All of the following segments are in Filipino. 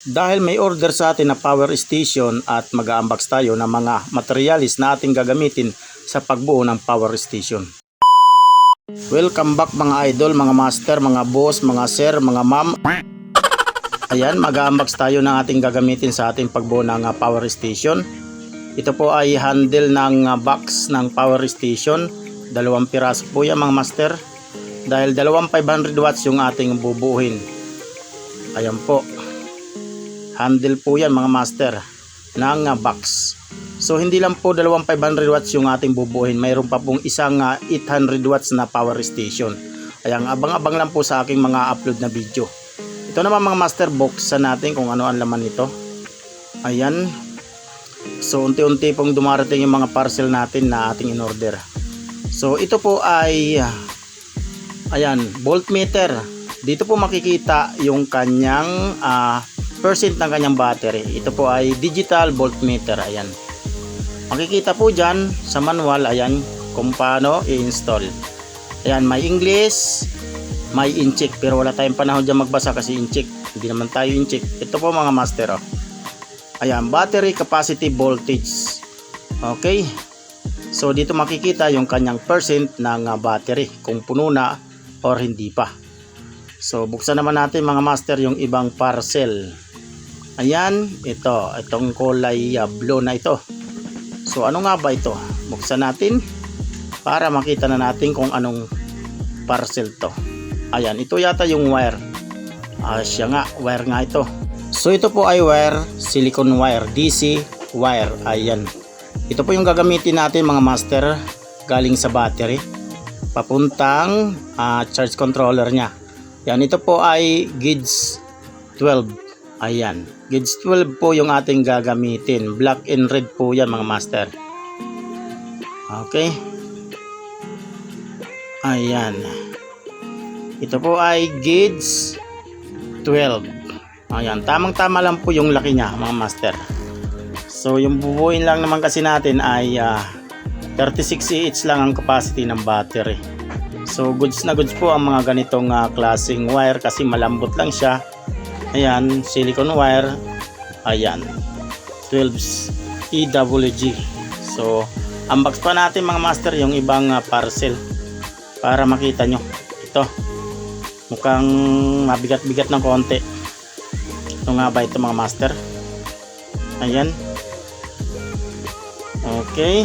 Dahil may order sa atin na power station at mag-unbox tayo ng mga materialis na ating gagamitin sa pagbuo ng power station. Welcome back mga idol, mga master, mga boss, mga sir, mga ma'am. Ayan, mag-unbox tayo ng ating gagamitin sa ating pagbuo ng ah, power station. Ito po ay handle ng ah, box ng power station. Dalawang piraso po yan mga master. Dahil dalawang 500 watts yung ating bubuuhin. Ayan po handle po yan mga master ng uh, box. So hindi lang po dalawang 500 watts yung ating bubuhin. Mayroon pa pong isang uh, 800 watts na power station. Ayan abang-abang lang po sa aking mga upload na video. Ito naman mga master buksan natin kung ano ang laman nito. Ayan. So unti-unti pong dumarating yung mga parcel natin na ating in order so ito po ay uh, ayan voltmeter. Dito po makikita yung kanyang ah, percent ng kanyang battery. Ito po ay digital voltmeter. Ayan. Makikita po dyan sa manual, ayan, kung paano i-install. Ayan, may English, may incheck. Pero wala tayong panahon dyan magbasa kasi incheck. Hindi naman tayo incheck. Ito po mga master, oh. Ayan, battery capacity voltage. Okay. So, dito makikita yung kanyang percent ng ah, battery. Kung puno na or hindi pa. So, buksan naman natin mga master yung ibang parcel. Ayan, ito. Itong kulay uh, blue na ito. So, ano nga ba ito? Buksan natin para makita na natin kung anong parcel to. Ayan, ito yata yung wire. Ah, siya nga, wire nga ito. So, ito po ay wire, silicone wire, DC wire. Ayan. Ito po yung gagamitin natin mga master galing sa battery papuntang ah, charge controller niya. Yan, ito po ay gauge 12. Ayan. Gauge 12 po yung ating gagamitin. Black and red po yan mga master. Okay. Ayan. Ito po ay gauge 12. Ayan. Tamang-tama lang po yung laki niya mga master. So yung bubuin lang naman kasi natin ay ah, 36 Ah lang ang capacity ng battery. So goods na goods po ang mga ganitong ah, klaseng wire kasi malambot lang siya. Ayan, silicone wire. Ayan. 12 EWG. So unbox pa natin mga master yung ibang ah, parcel para makita nyo. Ito. Mukhang mabigat-bigat ng konti. Ito nga ba ito mga master? Ayan. Okay.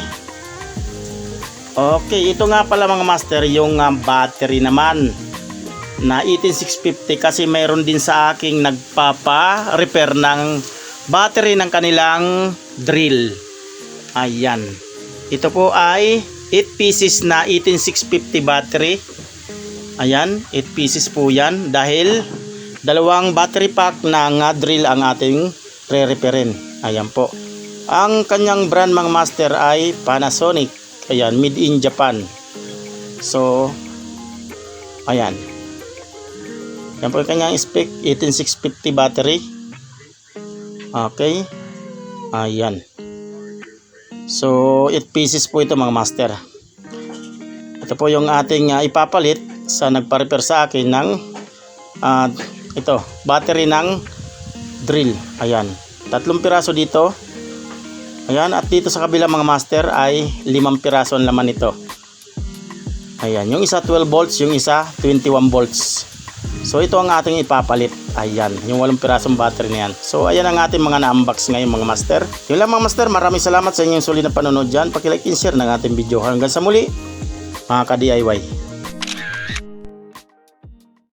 Okay, ito nga pala mga master yung ah, battery naman na 18650 kasi mayroon din sa aking nagpapa-repair ng battery ng kanilang drill. Ayan. Ito po ay 8 pieces na 18650 battery. Ayan, 8 pieces po yan dahil dalawang battery pack ng ah, drill ang ating re-repairin. Ayan po. Ang kanyang brand mga master ay Panasonic. Ayan, made in Japan. So, ayan. Yan po yung kanyang spec, 18650 battery. Okay. Ayan. So, 8 pieces po ito mga master. Ito po yung ating ah, ipapalit sa nagpa-repair sa akin ng ah, ito, battery ng drill. Ayan. Tatlong piraso dito. Ayan, at dito sa kabila mga master ay limang piraso ang laman nito. Ayan, yung isa 12 volts, yung isa 21 volts. So ito ang ating ipapalit. Ayan, yung walong pirasong battery na yan. So ayan ang ating mga na-unbox ngayon mga master. Yun lang mga master, maraming salamat sa inyong sulit na panonood dyan. Pakilike and share ng ating video. Hanggang sa muli, mga ka-DIY.